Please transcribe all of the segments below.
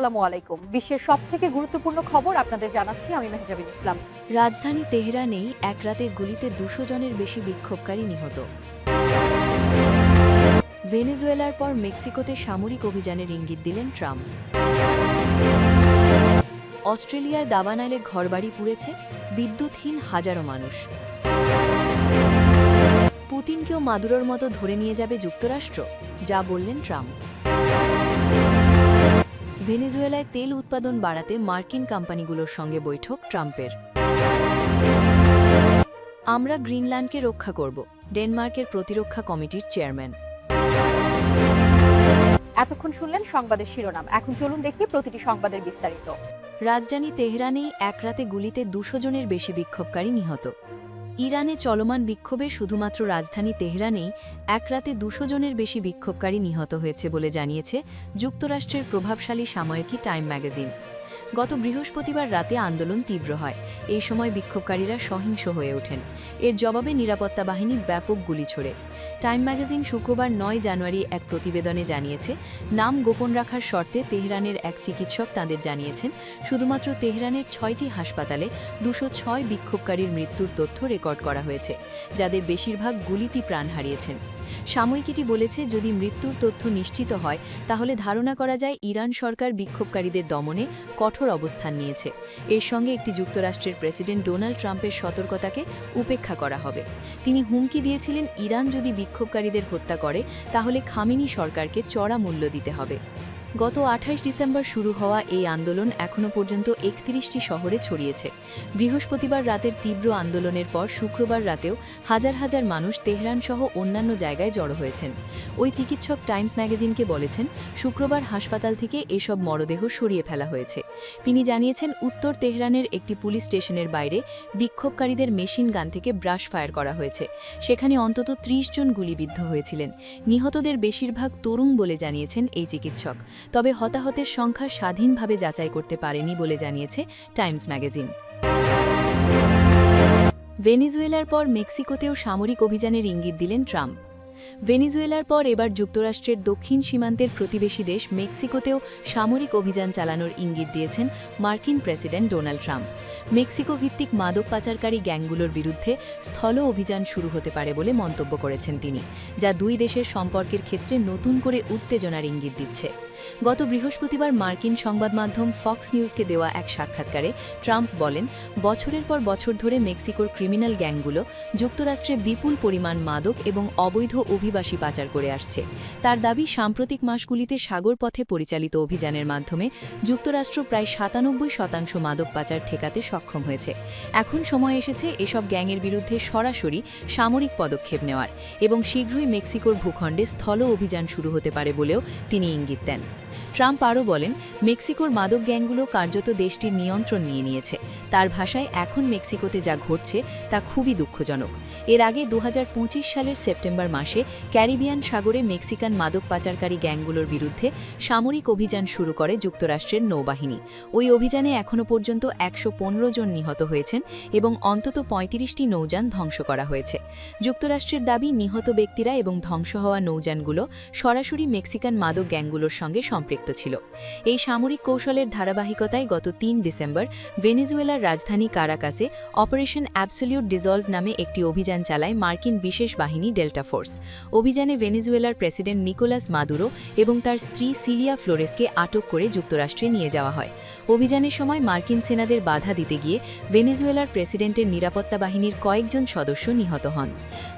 আসসালামু আলাইকুম। বিশ্বের সব থেকে গুরুত্বপূর্ণ খবর আপনাদের জানাচ্ছি আমি মেহজাবিন ইসলাম। রাজধানী তেহরানেই এক রাতে গুলিতে দুশো জনের বেশি বিক্ষোভকারী নিহত। ভেনেজুয়েলার পর মেক্সিকোতে সামরিক অভিযানের ইঙ্গিত দিলেন ট্রাম্প। অস্ট্রেলিয়ায় দাবানাইলে ঘরবাড়ি পুড়েছে বিদ্যুৎহীন হাজারো মানুষ। পুতিনকেও মাদুরোর মতো ধরে নিয়ে যাবে যুক্তরাষ্ট্র, যা বললেন ট্রাম্প। ভেনেজুয়েলায় তেল উৎপাদন বাড়াতে মার্কিন কোম্পানিগুলোর সঙ্গে বৈঠক ট্রাম্পের। আমরা গ্রিনল্যান্ডকে রক্ষা করব ডেনমার্কের প্রতিরক্ষা কমিটির চেয়ারম্যান। এতক্ষণ শুনলেন সংবাদের শিরোনাম। এখন চলুন দেখি প্রতিটি সংবাদের বিস্তারিত। রাজধানী তেহরানেই এক রাতে গুলিতে দুশো জনের বেশি বিক্ষোভকারী নিহত। ইরানে চলমান বিক্ষোভে শুধুমাত্র রাজধানী তেহরানেই এক রাতে দুশো জনের বেশি বিক্ষোভকারী নিহত হয়েছে বলে জানিয়েছে যুক্তরাষ্ট্রের প্রভাবশালী সাময়িকী টাইম ম্যাগাজিন। গত বৃহস্পতিবার রাতে আন্দোলন তীব্র হয়। এই সময় বিক্ষোভকারীরা সহিংস হয়ে ওঠেন। এর জবাবে নিরাপত্তা বাহিনী ব্যাপক গুলি ছোড়ে। টাইম ম্যাগাজিন শুক্রবার নয় জানুয়ারি এক প্রতিবেদনে জানিয়েছে, নাম গোপন রাখার শর্তে তেহরানের এক চিকিৎসক তাঁদের জানিয়েছেন, শুধুমাত্র তেহরানের ছয়টি হাসপাতালে দুশো ছয় বিক্ষোভকারীর মৃত্যুর তথ্য রেকর্ড করা হয়েছে, যাদের বেশিরভাগ গুলিতি প্রাণ হারিয়েছেন। সাময়িকীটি বলেছে, যদি মৃত্যুর তথ্য নিশ্চিত হয়, তাহলে ধারণা করা যায় ইরান সরকার বিক্ষোভকারীদের দমনে কঠোর অবস্থান নিয়েছে। এর সঙ্গে একটি যুক্তরাষ্ট্রের প্রেসিডেন্ট ডোনাল্ড ট্রাম্পের সতর্কতাকে উপেক্ষা করা হবে। তিনি হুমকি দিয়েছিলেন, ইরান যদি বিক্ষোভকারীদের হত্যা করে, তাহলে খামিনি সরকারকে চড়া মূল্য দিতে হবে। গত আঠাশ ডিসেম্বর শুরু হওয়া এই আন্দোলন এখনও পর্যন্ত একত্রিশটি শহরে ছড়িয়েছে। বৃহস্পতিবার রাতের তীব্র আন্দোলনের পর শুক্রবার রাতেও হাজার হাজার মানুষ তেহরান সহ অন্যান্য জায়গায় জড়ো হয়েছেন। ওই চিকিৎসক টাইমস ম্যাগাজিনকে বলেছেন, শুক্রবার হাসপাতাল থেকে এসব মরদেহ সরিয়ে ফেলা হয়েছে। তিনি জানিয়েছেন, উত্তর তেহরানের একটি পুলিশ স্টেশনের বাইরে বিক্ষোভকারীদের মেশিন গান থেকে ব্রাশ ফায়ার করা হয়েছে। সেখানে অন্তত ত্রিশ জন গুলিবিদ্ধ হয়েছিলেন। নিহতদের বেশিরভাগ তরুণ বলে জানিয়েছেন এই চিকিৎসক। তবে হতাহতের সংখ্যা স্বাধীনভাবে যাচাই করতে পারেনি বলে জানিয়েছে টাইমস ম্যাগাজিন। ভেনিজুয়েলার পর মেক্সিকোতেও সামরিক অভিযানের ইঙ্গিত দিলেন ট্রাম্প। ভেনিজুয়েলার পর এবার যুক্তরাষ্ট্রের দক্ষিণ সীমান্তের প্রতিবেশী দেশ মেক্সিকোতেও সামরিক অভিযান চালানোর ইঙ্গিত দিয়েছেন মার্কিন প্রেসিডেন্ট ডোনাল্ড ট্রাম্প। মেক্সিকো ভিত্তিক মাদক পাচারকারী গ্যাংগুলোর বিরুদ্ধে স্থল অভিযান শুরু হতে পারে বলে মন্তব্য করেছেন তিনি, যা দুই দেশের সম্পর্কের ক্ষেত্রে নতুন করে উত্তেজনার ইঙ্গিত দিচ্ছে। গত বৃহস্পতিবার মার্কিন সংবাদ মাধ্যম ফক্স নিউজকে দেওয়া এক সাক্ষাৎকারে ট্রাম্প বলেন, বছরের পর বছর ধরে মেক্সিকোর ক্রিমিনাল গ্যাংগুলো যুক্তরাষ্ট্রে বিপুল পরিমাণ মাদক এবং অবৈধ অভিবাসী পাচার করে আসছে। তার দাবি, সাম্প্রতিক মাসগুলিতে সাগর পথে পরিচালিত অভিযানের মাধ্যমে যুক্তরাষ্ট্র প্রায় সাতানব্বই শতাংশ মাদক পাচার ঠেকাতে সক্ষম হয়েছে। এখন সময় এসেছে এসব গ্যাংয়ের বিরুদ্ধে সরাসরি সামরিক পদক্ষেপ নেওয়ার এবং শীঘ্রই মেক্সিকোর ভূখণ্ডে স্থল অভিযান শুরু হতে পারে বলেও তিনি ইঙ্গিত দেন। ট্রাম্প আরও বলেন, মেক্সিকোর মাদক গ্যাংগুলো কার্যত দেশটির নিয়ন্ত্রণ নিয়ে নিয়েছে। তার ভাষায় এখন মেক্সিকোতে যা ঘটছে তা খুবই দুঃখজনক। এর আগে দু হাজার পঁচিশ সালের সেপ্টেম্বর মাসে ক্যারিবিয়ান সাগরে মেক্সিকান মাদক পাচারকারী গ্যাংগুলোর বিরুদ্ধে সামরিক অভিযান শুরু করে যুক্তরাষ্ট্রের নৌবাহিনী। ওই অভিযানে এখনও পর্যন্ত একশো পনেরো জন নিহত হয়েছেন এবং অন্তত পঁয়ত্রিশটি নৌযান ধ্বংস করা হয়েছে। যুক্তরাষ্ট্রের দাবি, নিহত ব্যক্তিরা এবং ধ্বংস হওয়া নৌযানগুলো সরাসরি মেক্সিকান মাদক গ্যাংগুলোর সঙ্গে সম্পৃক্ত ছিল। এই সামরিক কৌশলের ধারাবাহিকতায় গত তিন ডিসেম্বর ভেনেজুয়েলার রাজধানী কারাকাসে অপারেশন অ্যাবসলিউট ডিজলভ নামে একটি অভিযান চালায় মার্কিন বিশেষ বাহিনী ডেল্টা ফোর্স। অভিযানে ভেনেজুয়েলার প্রেসিডেন্ট নিকোলাস মাদুরো এবং তার স্ত্রী সিলিয়া ফ্লোরেসকে আটক করে যুক্তরাষ্ট্রে নিয়ে যাওয়া হয়। অভিযানের সময় মার্কিন সেনাদের বাধা দিতে গিয়ে ভেনেজুয়েলার প্রেসিডেন্টের নিরাপত্তা বাহিনীর কয়েকজন সদস্য নিহত হন।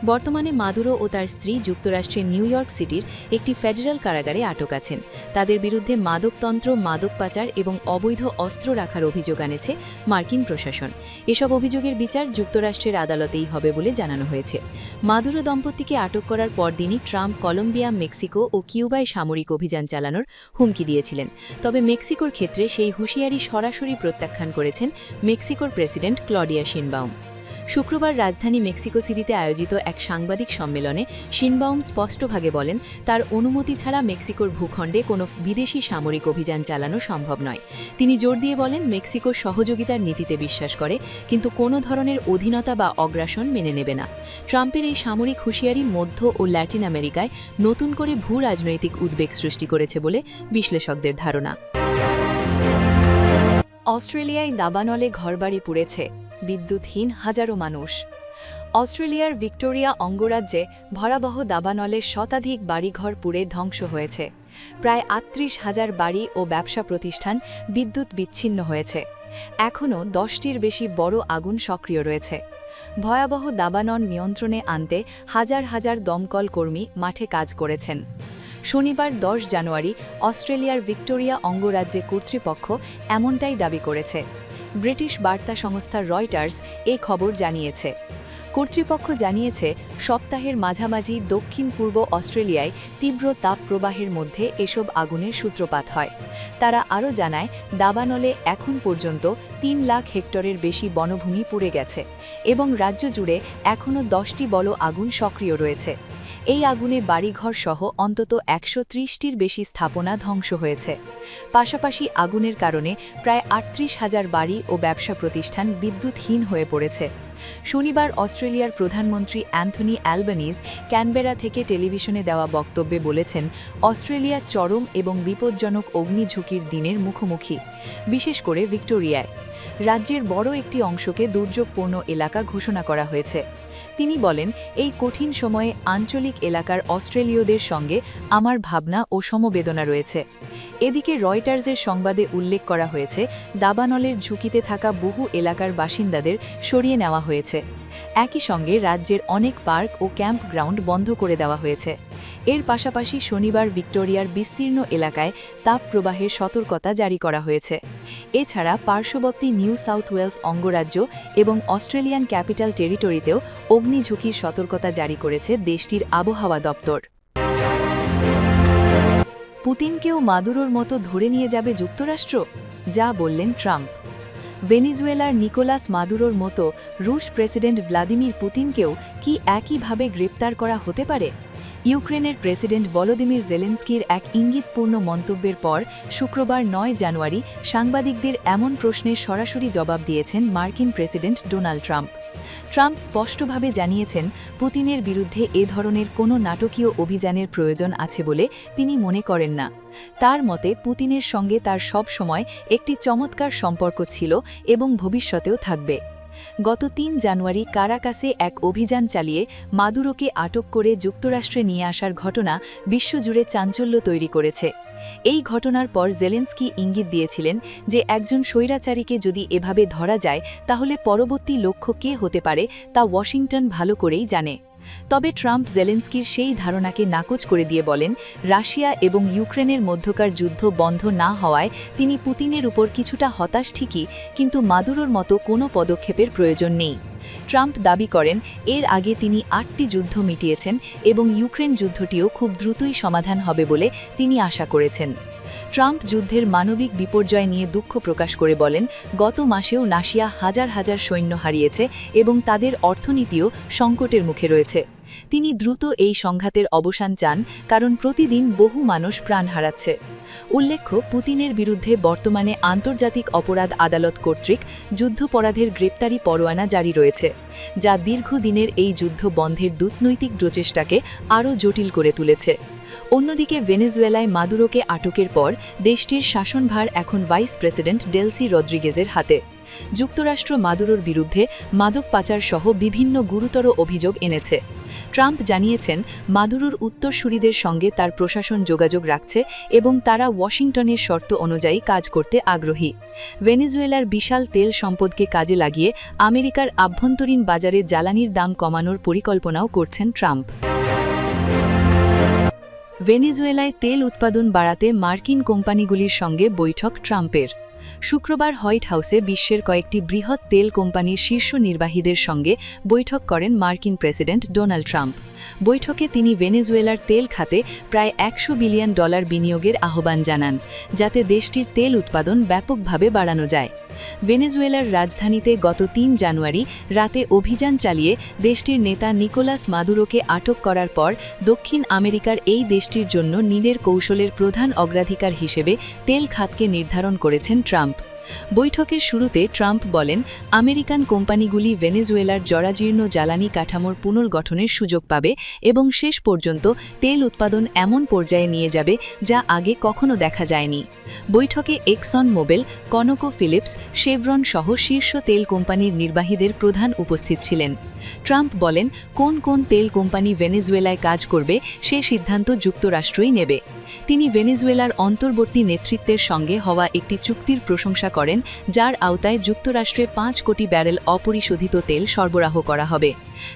বর্তমানে মাদুরো ও তার স্ত্রী যুক্তরাষ্ট্রের নিউ ইয়র্ক সিটির একটি ফেডারেল কারাগারে আটক আছেন। তাদের বিরুদ্ধে মাদকতন্ত্র মাদক পাচার এবং অবৈধ অস্ত্র রাখার অভিযোগ আনেছে মার্কিন প্রশাসন। এসব অভিযোগের বিচার যুক্তরাষ্ট্রের আদালতেই হবে বলে জানানো হয়েছে। মাদুরো দম্পতিকে আটক করার পরদিনই ট্রাম্প কলম্বিয়া, মেক্সিকো ও কিউবায় সামরিক অভিযান চালানোর হুমকি দিয়েছিলেন। তবে মেক্সিকোর ক্ষেত্রে সেই হুঁশিয়ারি সরাসরি প্রত্যাখ্যান করেছেন মেক্সিকোর প্রেসিডেন্ট ক্লডিয়া শিনবাউম। শুক্রবার রাজধানী মেক্সিকো সিটিতে আয়োজিত এক সাংবাদিক সম্মেলনে শিনবাউম স্পষ্টভাবে বলেন, তার অনুমতি ছাড়া মেক্সিকোর ভূখণ্ডে কোনো বিদেশি সামরিক অভিযান চালানো সম্ভব নয়। তিনি জোর দিয়ে বলেন মেক্সিকো সহযোগিতার নীতিতে বিশ্বাস করে, কিন্তু কোনো ধরনের অধীনতা বা অগ্রাসন মেনে নেবে না। ট্রাম্পের এই সামরিক হুঁশিয়ারি মধ্য ও ল্যাটিন আমেরিকায় নতুন করে ভূ রাজনৈতিক উদ্বেগ সৃষ্টি করেছে বলে বিশ্লেষকদের ধারণা। অস্ট্রেলিয়ায় দাবানলে ঘরবাড়ি পুড়েছে। বিদ্যুৎহীন হাজারো মানুষ। অস্ট্রেলিয়ার ভিক্টোরিয়া অঙ্গরাজ্যে ভয়াবহ দাবানলের শতাধিক বাড়িঘর পুড়ে ধ্বংস হয়েছে। প্রায় আটত্রিশ হাজার বাড়ি ও ব্যবসা প্রতিষ্ঠান বিদ্যুৎ বিচ্ছিন্ন হয়েছে। এখনও দশটির বেশি বড় আগুন সক্রিয় রয়েছে। ভয়াবহ দাবানল নিয়ন্ত্রণে আনতে হাজার হাজার দমকল কর্মী মাঠে কাজ করেছেন। শনিবার দশ জানুয়ারি অস্ট্রেলিয়ার ভিক্টোরিয়া অঙ্গরাজ্যে কর্তৃপক্ষ এমনটাই দাবি করেছে। ব্রিটিশ বার্তা সংস্থা রয়টার্স এ খবর জানিয়েছে। কর্তৃপক্ষ জানিয়েছে, সপ্তাহের মাঝামাঝি দক্ষিণ পূর্ব অস্ট্রেলিয়ায় তীব্র তাপপ্রবাহের মধ্যে এসব আগুনের সূত্রপাত হয়। তারা আরও জানায়, দাবানলে এখন পর্যন্ত তিন লাখ হেক্টরের বেশি বনভূমি পুড়ে গেছে এবং রাজ্য জুড়ে এখনও দশটি বল আগুন সক্রিয় রয়েছে। এই আগুনে বাড়িঘর সহ অন্তত একশো ত্রিশটির বেশি স্থাপনা ধ্বংস হয়েছে। পাশাপাশি আগুনের কারণে প্রায় আটত্রিশ হাজার বাড়ি ও ব্যবসা প্রতিষ্ঠান বিদ্যুৎহীন হয়ে পড়েছে। শনিবার অস্ট্রেলিয়ার প্রধানমন্ত্রী অ্যান্থনি অ্যালবানিজ ক্যানবেরা থেকে টেলিভিশনে দেওয়া বক্তব্যে বলেছেন, অস্ট্রেলিয়া চরম এবং বিপজ্জনক অগ্নিঝুঁকির দিনের মুখোমুখি, বিশেষ করে ভিক্টোরিয়ায়। রাজ্যের বড় একটি অংশকে দুর্যোগপূর্ণ এলাকা ঘোষণা করা হয়েছে। তিনি বলেন, এই কঠিন সময়ে আঞ্চলিক এলাকার অস্ট্রেলীয়দের সঙ্গে আমার ভাবনা ও সমবেদনা রয়েছে। এদিকে রয়টার্সের সংবাদে উল্লেখ করা হয়েছে, দাবানলের ঝুঁকিতে থাকা বহু এলাকার বাসিন্দাদের সরিয়ে নেওয়া হয়েছে। একই সঙ্গে রাজ্যের অনেক পার্ক ও ক্যাম্প গ্রাউন্ড বন্ধ করে দেওয়া হয়েছে। এর পাশাপাশি শনিবার ভিক্টোরিয়ার বিস্তীর্ণ এলাকায় তাপ প্রবাহের সতর্কতা জারি করা হয়েছে। এছাড়া পার্শ্ববর্তী নিউ সাউথ ওয়েলস অঙ্গরাজ্য এবং অস্ট্রেলিয়ান ক্যাপিটাল টেরিটরিতেও অগ্নিঝুঁকির সতর্কতা জারি করেছে দেশটির আবহাওয়া দপ্তর। পুতিনকেও মাদুরোর মতো ধরে নিয়ে যাবে যুক্তরাষ্ট্র? যা বললেন ট্রাম্প। ভেনিজুয়েলার নিকোলাস মাদুরোর মতো রুশ প্রেসিডেন্ট ভ্লাদিমির পুতিনকেও কি একইভাবে গ্রেপ্তার করা হতে পারে? ইউক্রেনের প্রেসিডেন্ট ভলোদিমির জেলেন্সকির এক ইঙ্গিতপূর্ণ মন্তব্যের পর শুক্রবার নয় জানুয়ারি সাংবাদিকদের এমন প্রশ্নের সরাসরি জবাব দিয়েছেন মার্কিন প্রেসিডেন্ট ডোনাল্ড ট্রাম্প। ট্রাম্প স্পষ্টভাবে জানিয়েছেন, পুতিনের বিরুদ্ধে এ ধরনের কোনো নাটকীয় অভিযানের প্রয়োজন আছে বলে তিনি মনে করেন না। তার মতে, পুতিনের সঙ্গে তার সব সময় একটি চমৎকার সম্পর্ক ছিল এবং ভবিষ্যতেও থাকবে। গত তিন জানুয়ারি কারাকাসে এক অভিযান চালিয়ে মাদুরোকে আটক করে যুক্তরাষ্ট্রে নিয়ে আসার ঘটনা বিশ্বজুড়ে চাঞ্চল্য তৈরি করেছে। এই ঘটনার পর জেলেন্সকি ইঙ্গিত দিয়েছিলেন যে একজন স্বৈরাচারীকে যদি এভাবে ধরা যায়, তাহলে পরবর্তী লক্ষ্য কে হতে পারে তা ওয়াশিংটন ভালো করেই জানে। তবে ট্রাম্প জেলেন্সকির সেই ধারণাকে নাকচ করে দিয়ে বলেন, রাশিয়া এবং ইউক্রেনের মধ্যকার যুদ্ধ বন্ধ না হওয়ায় তিনি পুতিনের উপর কিছুটা হতাশ ঠিকই, কিন্তু মাদুরোর মতো কোনো পদক্ষেপের প্রয়োজন নেই। ট্রাম্প দাবি করেন, এর আগে তিনি আটটি যুদ্ধ মিটিয়েছেন এবং ইউক্রেন যুদ্ধটিও খুব দ্রুতই সমাধান হবে বলে তিনি আশা করেছেন। ট্রাম্প যুদ্ধের মানবিক বিপর্যয় নিয়ে দুঃখ প্রকাশ করে বলেন, গত মাসেও নাসিয়া হাজার হাজার সৈন্য হারিয়েছে এবং তাদের অর্থনীতিও সংকটের মুখে রয়েছে। তিনি দ্রুত এই সংঘাতের অবসান চান কারণ প্রতিদিন বহু মানুষ প্রাণ হারাচ্ছে। উল্লেখ্য, পুতিনের বিরুদ্ধে বর্তমানে আন্তর্জাতিক অপরাধ আদালত কর্তৃক যুদ্ধপরাধের গ্রেপ্তারি পরোয়ানা জারি রয়েছে, যা দীর্ঘদিনের এই যুদ্ধ বন্ধের দূতনৈতিক প্রচেষ্টাকে আরও জটিল করে তুলেছে। অন্যদিকে ভেনেজুয়েলায় মাদুরোকে আটকের পর দেশটির শাসনভার এখন ভাইস প্রেসিডেন্ট ডেলসি রদ্রিগেজের হাতে। যুক্তরাষ্ট্র মাদুরোর বিরুদ্ধে মাদক পাচার সহ বিভিন্ন গুরুতর অভিযোগ এনেছে। ট্রাম্প জানিয়েছেন, মাদুরোর উত্তরসূরিদের সঙ্গে তার প্রশাসন যোগাযোগ রাখছে এবং তারা ওয়াশিংটনের শর্ত অনুযায়ী কাজ করতে আগ্রহী। ভেনেজুয়েলার বিশাল তেল সম্পদকে কাজে লাগিয়ে আমেরিকার আভ্যন্তরীণ বাজারে জ্বালানির দাম কমানোর পরিকল্পনাও করছেন ট্রাম্প। ভেনেজুয়েলায় তেল উৎপাদন বাড়াতে মার্কিন কোম্পানিগুলির সঙ্গে বৈঠক ট্রাম্পের। শুক্রবার হোয়াইট হাউসে বিশ্বের কয়েকটি বৃহৎ তেল কোম্পানির শীর্ষ নির্বাহীদের সঙ্গে বৈঠক করেন মার্কিন প্রেসিডেন্ট ডোনাল্ড ট্রাম্প। বৈঠকে তিনি ভেনেজুয়েলার তেল খাতে প্রায় একশো বিলিয়ন ডলার বিনিয়োগের আহ্বান জানান, যাতে দেশটির তেল উৎপাদন ব্যাপকভাবে বাড়ানো যায়। ভেনেজুয়েলার রাজধানীতে গত তিন জানুয়ারি রাতে অভিযান চালিয়ে দেশটির নেতা নিকোলাস মাদুরোকে আটক করার পর দক্ষিণ আমেরিকার এই দেশটির জন্য নীলের কৌশলের প্রধান অগ্রাধিকার হিসেবে তেল খাতকে নির্ধারণ করেছেন ট্রাম্প। বৈঠকের শুরুতে ট্রাম্প বলেন, আমেরিকান কোম্পানিগুলি ভেনেজুয়েলার জরাজীর্ণ জ্বালানি কাঠামোর পুনর্গঠনের সুযোগ পাবে এবং শেষ পর্যন্ত তেল উৎপাদন এমন পর্যায়ে নিয়ে যাবে যা আগে কখনো দেখা যায়নি। বৈঠকে Exxon Mobil, ConocoPhillips, Chevron সহ শীর্ষ তেল কোম্পানির নির্বাহীদের প্রধান উপস্থিত ছিলেন। ট্রাম্প বলেন, কোন কোন তেল কোম্পানি ভেনেজুয়েলায় কাজ করবে সে সিদ্ধান্ত যুক্তরাষ্ট্রই নেবে। তিনি ভেনেজুয়েলার অন্তর্বর্তী নেতৃত্বের সঙ্গে হওয়া একটি চুক্তির প্রশংসা করেন, যার আওতায় যুক্তরাষ্ট্রে পাঁচ কোটি ব্যারেল অপরিশোধিত তেল সরবরাহ করা হবে।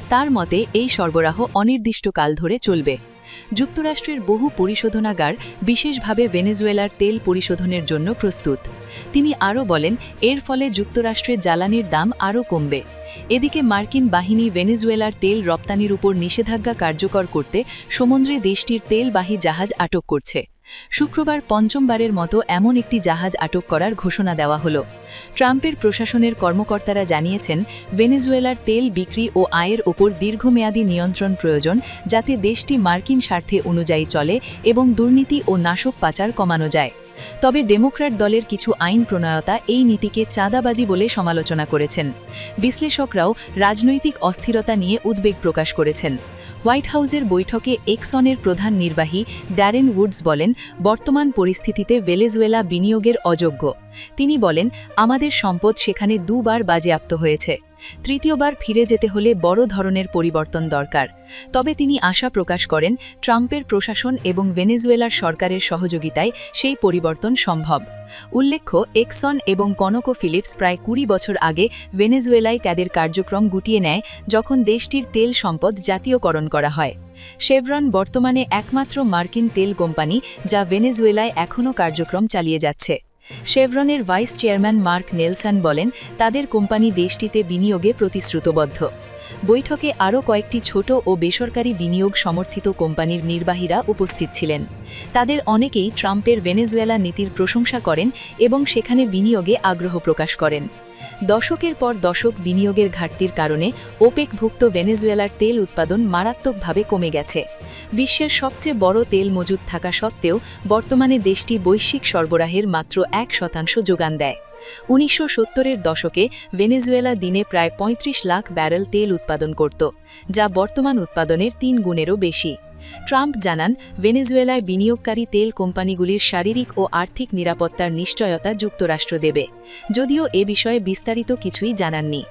তার মতে, এই সরবরাহ অনির্দিষ্টকাল ধরে চলবে। যুক্তরাষ্ট্রের বহু পরিশোধনাগার বিশেষভাবে ভেনেজুয়েলার তেল পরিশোধনের জন্য প্রস্তুত। তিনি আরও বলেন, এর ফলে যুক্তরাষ্ট্রের জ্বালানির দাম আরও কমবে। এদিকে মার্কিন বাহিনী ভেনেজুয়েলার তেল রপ্তানির উপর নিষেধাজ্ঞা কার্যকর করতে সমুদ্রে দেশটির তেলবাহী জাহাজ আটক করছে। শুক্রবার পঞ্চমবারের মতো এমন একটি জাহাজ আটক করার ঘোষণা দেওয়া হল। ট্রাম্পের প্রশাসনের কর্মকর্তারা জানিয়েছেন, ভেনেজুয়েলার তেল বিক্রি ও আয়ের ওপর দীর্ঘমেয়াদী নিয়ন্ত্রণ প্রয়োজন যাতে দেশটি মার্কিন স্বার্থে অনুযায়ী চলে এবং দুর্নীতি ও নাশক পাচার কমানো যায়। তবে ডেমোক্র্যাট দলের কিছু আইন প্রণয়তা এই নীতিকে চাঁদাবাজি বলে সমালোচনা করেছেন। বিশ্লেষকরাও রাজনৈতিক অস্থিরতা নিয়ে উদ্বেগ প্রকাশ করেছেন। হোয়াইট হাউসের বৈঠকে এক্সনের প্রধান নির্বাহী ড্যারেন উডস বলেন, বর্তমান পরিস্থিতিতে ভেলেজুয়েলা বিনিয়োগের অযোগ্য। তিনি বলেন, আমাদের সম্পদ সেখানে দুবার বাজেয়াপ্ত হয়েছে। তৃতীয়বার ফিরে যেতে হলে বড় ধরনের পরিবর্তন দরকার। তবে তিনি আশা প্রকাশ করেন, ট্রাম্পের প্রশাসন এবং ভেনেজুয়েলার সরকারের সহযোগিতায় সেই পরিবর্তন সম্ভব। উল্লেখ্য, এক্সন এবং কনকো ফিলিপস প্রায় কুড়ি বছর আগে ভেনেজুয়েলায় তাদের কার্যক্রম গুটিয়ে নেয় যখন দেশটির তেল সম্পদ জাতীয়করণ করা হয়। শেভরন বর্তমানে একমাত্র মার্কিন তেল কোম্পানি যা ভেনেজুয়েলায় এখনও কার্যক্রম চালিয়ে যাচ্ছে। শেভরনের ভাইস চেয়ারম্যান মার্ক নেলসন বলেন, তাদের কোম্পানি দেশটিতে বিনিয়োগে প্রতিশ্রুতবদ্ধ। বৈঠকে আরও কয়েকটি ছোট ও বেসরকারি বিনিয়োগ সমর্থিত কোম্পানির নির্বাহীরা উপস্থিত ছিলেন। তাদের অনেকেই ট্রাম্পের ভেনেজুয়েলা নীতির প্রশংসা করেন এবং সেখানে বিনিয়োগে আগ্রহ প্রকাশ করেন। দশকের পর দশক বিনিয়োগের ঘাটতির কারণে ওপেকভুক্ত ভেনেজুয়েলার তেল উৎপাদন মারাত্মকভাবে কমে গেছে। বিশ্বের সবচেয়ে বড় তেল মজুদ থাকা সত্ত্বেও বর্তমানে দেশটি বৈশ্বিক সরবরাহের মাত্র এক শতাংশ যোগান দেয়। উনিশশো সত্তরের দশকে ভেনেজুয়েলা দিনে প্রায় ৩৫ লাখ ব্যারেল তেল উৎপাদন করত, যা বর্তমান উৎপাদনের তিন গুণেরও বেশি। ট্রাম্প জানান, ভেনেজুয়েলায় বিনিয়োগকারী তেল কোম্পানিগুলির শারীরিক ও আর্থিক নিরাপত্তার নিশ্চয়তা যুক্তরাষ্ট্র দেবে। যদিও এ বিষয়ে বিস্তারিত কিছুই জানাননি।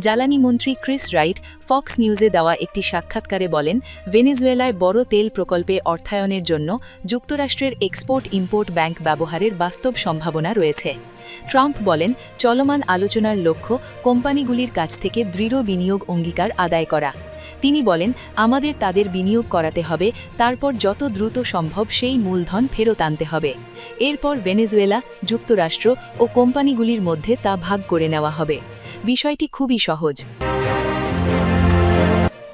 জ্বালানি মন্ত্রী ক্রিস রাইট ফক্স নিউজে দেওয়া একটি সাক্ষাৎকারে বলেন, ভেনেজুয়েলায় বড় তেল প্রকল্পে অর্থায়নের জন্য যুক্তরাষ্ট্রের এক্সপোর্ট ইম্পোর্ট ব্যাংক ব্যবহারের বাস্তব সম্ভাবনা রয়েছে। ট্রাম্প বলেন, চলমান আলোচনার লক্ষ্য কোম্পানিগুলির কাছ থেকে দৃঢ় বিনিয়োগ অঙ্গীকার আদায় করা। তিনি বলেন, আমাদের তাদের বিনিয়োগ করাতে হবে, তারপর যত দ্রুত সম্ভব সেই মূলধন ফেরত আনতে হবে। এরপর ভেনেজুয়েলা, যুক্তরাষ্ট্র ও কোম্পানিগুলির মধ্যে তা ভাগ করে নেওয়া হবে। বিষয়টি খুবই সহজ।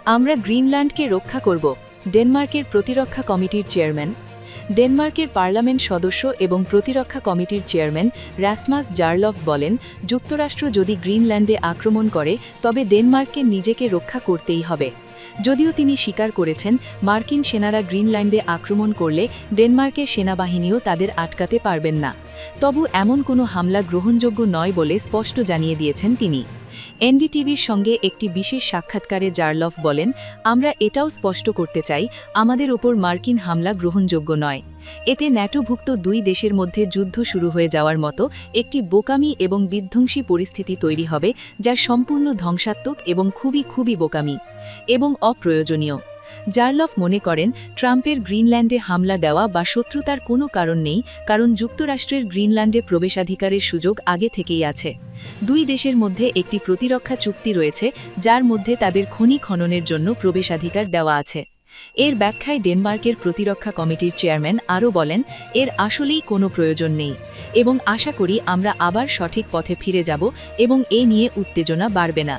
আমরা গ্রিনল্যান্ডকে রক্ষা করব, ডেনমার্কের প্রতিরক্ষা কমিটির চেয়ারম্যান, ডেনমার্কের পার্লামেন্ট সদস্য এবং প্রতিরক্ষা কমিটির চেয়ারম্যান র্যাসমাস জার্লফ বলেন, যুক্তরাষ্ট্র যদি গ্রিনল্যান্ডে আক্রমণ করে, তবে ডেনমার্ককে নিজেকে রক্ষা করতেই হবে। যদিও তিনি স্বীকার করেছেন, মার্কিন সেনারা গ্রিনল্যান্ডে আক্রমণ করলে ডেনমার্কের সেনাবাহিনীও তাদের আটকাতে পারবেন না। তবু এমন কোনো হামলা গ্রহণযোগ্য নয় বলে স্পষ্ট জানিয়ে দিয়েছেন তিনি। এনডিটিভির সঙ্গে একটি বিশেষ সাক্ষাৎকারে জার্লফ বলেন, আমরা এটাও স্পষ্ট করতে চাই, আমাদের ওপর মার্কিন হামলা গ্রহণযোগ্য নয়। এতে ন্যাটোভুক্ত দুই দেশের মধ্যে যুদ্ধ শুরু হয়ে যাওয়ার মতো একটি বোকামি এবং বিধ্বংসী পরিস্থিতি তৈরি হবে, যা সম্পূর্ণ ধ্বংসাত্মক এবং খুবই খুবই বোকামি এবং অপ্রয়োজনীয়। জার্লফ মনে করেন, ট্রাম্পের গ্রিনল্যান্ডে হামলা দেওয়া বা শত্রুতার কোনো কারণ নেই, কারণ যুক্তরাষ্ট্রের গ্রিনল্যান্ডে প্রবেশাধিকারের সুযোগ আগে থেকেই আছে। দুই দেশের মধ্যে একটি প্রতিরক্ষা চুক্তি রয়েছে, যার মধ্যে তাদের খনি খননের জন্য প্রবেশাধিকার দেওয়া আছে। এর ব্যাখ্যায় ডেনমার্কের প্রতিরক্ষা কমিটির চেয়ারম্যান আরও বলেন, এর আসলেই কোনো প্রয়োজন নেই এবং আশা করি আমরা আবার সঠিক পথে ফিরে যাব এবং এ নিয়ে উত্তেজনা বাড়বে না।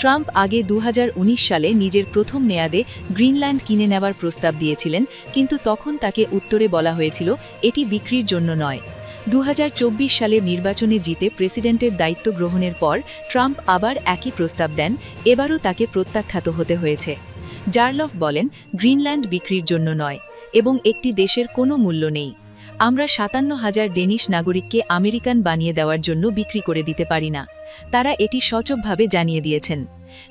ট্রাম্প আগে দুহাজার উনিশ সালে নিজের প্রথম মেয়াদে গ্রিনল্যান্ড কিনে নেওয়ার প্রস্তাব দিয়েছিলেন, কিন্তু তখন তাকে উত্তরে বলা হয়েছিল, এটি বিক্রির জন্য নয়। দু সালে নির্বাচনে জিতে প্রেসিডেন্টের দায়িত্ব গ্রহণের পর, ট্রাম্প আবার একই প্রস্তাব দেন, এবারও তাকে প্রত্যাখ্যাত হতে হয়েছে। জার্লফ বলেন, গ্রিনল্যান্ড বিক্রির জন্য নয় এবং একটি দেশের কোনো মূল্য নেই। আমরা সাতান্ন হাজার ডেনিশ নাগরিককে আমেরিকান বানিয়ে দেওয়ার জন্য বিক্রি করে দিতে পারি না। তারা এটি সচবভাবে জানিয়ে দিয়েছেন।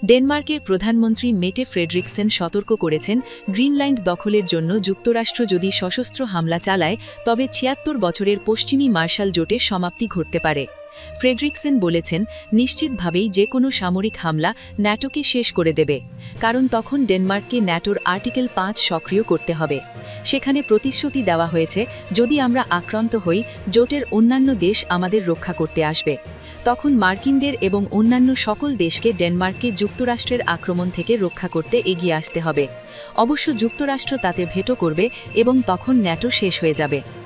ডেনমার্কের প্রধানমন্ত্রী মেটে ফ্রেডরিকসেন সতর্ক করেছেন, গ্রিনল্যান্ড দখলের জন্য যুক্তরাষ্ট্র যদি সশস্ত্র হামলা চালায়, তবে ছিয়াত্তর বছরের পশ্চিমী মার্শাল জোটের সমাপ্তি ঘটতে পারে। ফ্রেডরিকসেন বলেছেন, নিশ্চিতভাবেই যে কোনো সামরিক হামলা ন্যাটোকে শেষ করে দেবে, কারণ তখন ডেনমার্ককে ন্যাটোর আর্টিকেল পাঁচ সক্রিয় করতে হবে। সেখানে প্রতিশ্রুতি দেওয়া হয়েছে, যদি আমরা আক্রান্ত হই, জোটের অন্যান্য দেশ আমাদের রক্ষা করতে আসবে। তখন মার্কিনদের এবং অন্যান্য সকল দেশকে ডেনমার্ককে যুক্তরাষ্ট্রের আক্রমণ থেকে রক্ষা করতে এগিয়ে আসতে হবে। অবশ্য যুক্তরাষ্ট্র তাতে ভেটো করবে এবং তখন ন্যাটো শেষ হয়ে যাবে।